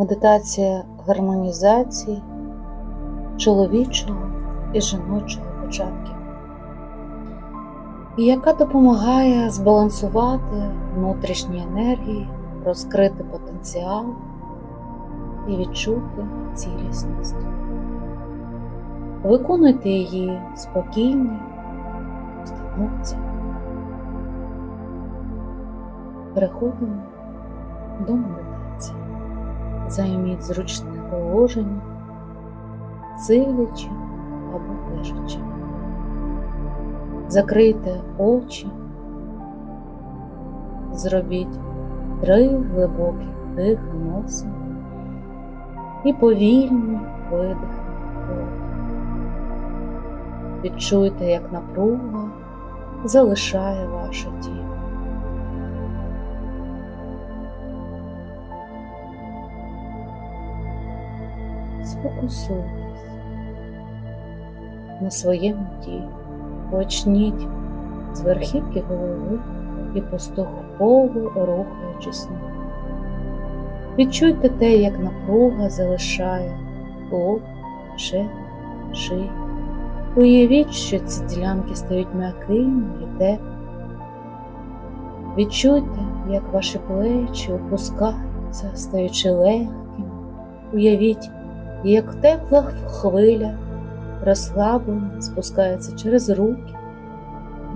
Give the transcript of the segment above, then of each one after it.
медитація гармонізації чоловічого і жіночого початків, яка допомагає збалансувати внутрішні енергії, розкрити потенціал і відчути цілісність. Виконуйте її спокійно, установці. Переходимо до медитації. Займіть зручне положення, сидячи або лежачи. Закрийте очі, зробіть три глибокі вдихи носом і повільні видихи. Відчуйте, як напруга залишає ваше тіло. Сфокусуйтесь на своєму тілі, почніть з верхівки голови і поступово рухаючись вниз. Відчуйте те, як напруга залишає лоб, шею, шию. Уявіть, що ці ділянки стають м'якими і теплими. Відчуйте, як ваші плечі опускаються, стаючи легкими. Уявіть, як тепла хвиля розслаблення спускається через руки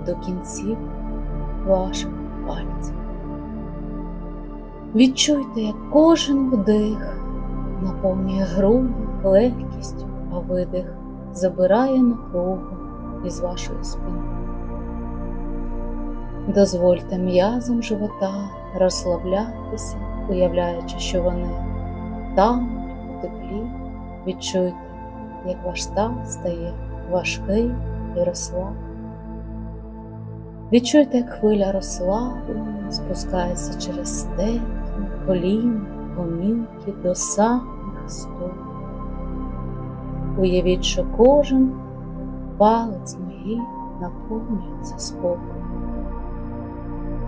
до кінців ваших пальців. Відчуйте, як кожен вдих наповнює груди легкістю, а видих забирає напругу із вашої спини. Дозвольте м'язам живота розслаблятися, уявляючи, що вони тануть у теплі. Відчуйте, як ваш стан стає важкий і розслаблений. Відчуйте, як хвиля розслаблення спускається через стегна, коліна, гомілки до самих стоп. Уявіть, що кожен палець ноги наповнюється спокоєм.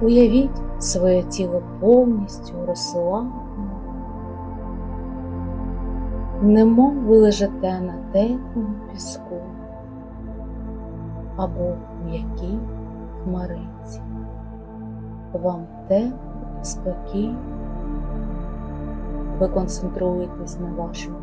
Уявіть своє тіло повністю розслаблене, немов ви лежите на теплому піску або м'якій хмариці. Вам тепло і спокійно. Ви концентруєтесь на вашому